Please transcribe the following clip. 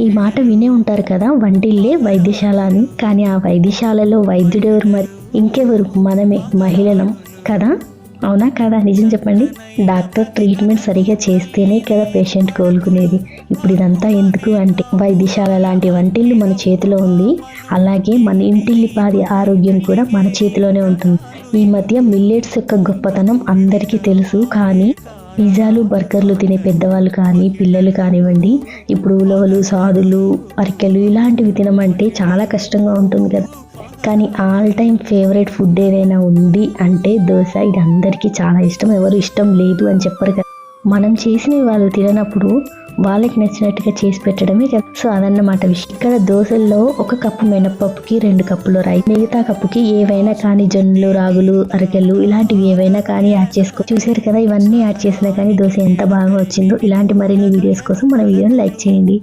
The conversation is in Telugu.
ఈ మాట వినే ఉంటారు కదా వంటిల్లే వైద్యశాల అని. కానీ ఆ వైద్యశాలలో వైద్యుడెవరు మరి? ఇంకెవరు? మనమే మహిళలం కదా? అవునా కదా? నిజం చెప్పండి. డాక్టర్ ట్రీట్మెంట్ సరిగా చేస్తేనే కదా పేషెంట్ కోలుకునేది. ఇప్పుడు ఇదంతా ఎందుకు అంటే వైద్యశాల లాంటి వంటిల్లు మన చేతిలో ఉంది. అలాగే మన ఇంటిల్లిపాది ఆరోగ్యం కూడా మన చేతిలోనే ఉంటుంది. ఈ మధ్య మిల్లెట్స్ యొక్క గొప్పతనం అందరికీ తెలుసు. కానీ పిజ్జాలు బర్గర్లు తినే పెద్దవాళ్ళు కానీ పిల్లలు కానివ్వండి ఇప్పుడు ఉలవలు సాదులు అరికెలు ఇలాంటివి తినమంటే చాలా కష్టంగా ఉంటుంది కదా. కానీ ఆల్ టైమ్ ఫేవరెట్ ఫుడ్ ఏదైనా ఉంది అంటే దోశ. ఇది అందరికీ చాలా ఇష్టం ఎవరు ఇష్టం లేదు అని చెప్పరు కదా. మనం చేసినవి వాళ్ళు తిననప్పుడు వాళ్ళకి నచ్చినట్టుగా చేసి పెట్టడమే సో అదన్నమాట విషయం. ఇక్కడ దోశల్లో ఒక కప్పు మినప్పప్పుకి రెండు కప్పులు రైస్ మిగతా కప్పుకి ఏవైనా కానీ జొన్నలు రాగులు అరకెలు ఇలాంటివి ఏవైనా కానీ యాడ్ చేసుకో చూసారు కదా ఇవన్నీ యాడ్ చేసినా కానీ దోశ ఎంత బాగా వచ్చిందో ఇలాంటి మరిన్ని వీడియోస్ కోసం మన వీడియోని లైక్ చేయండి.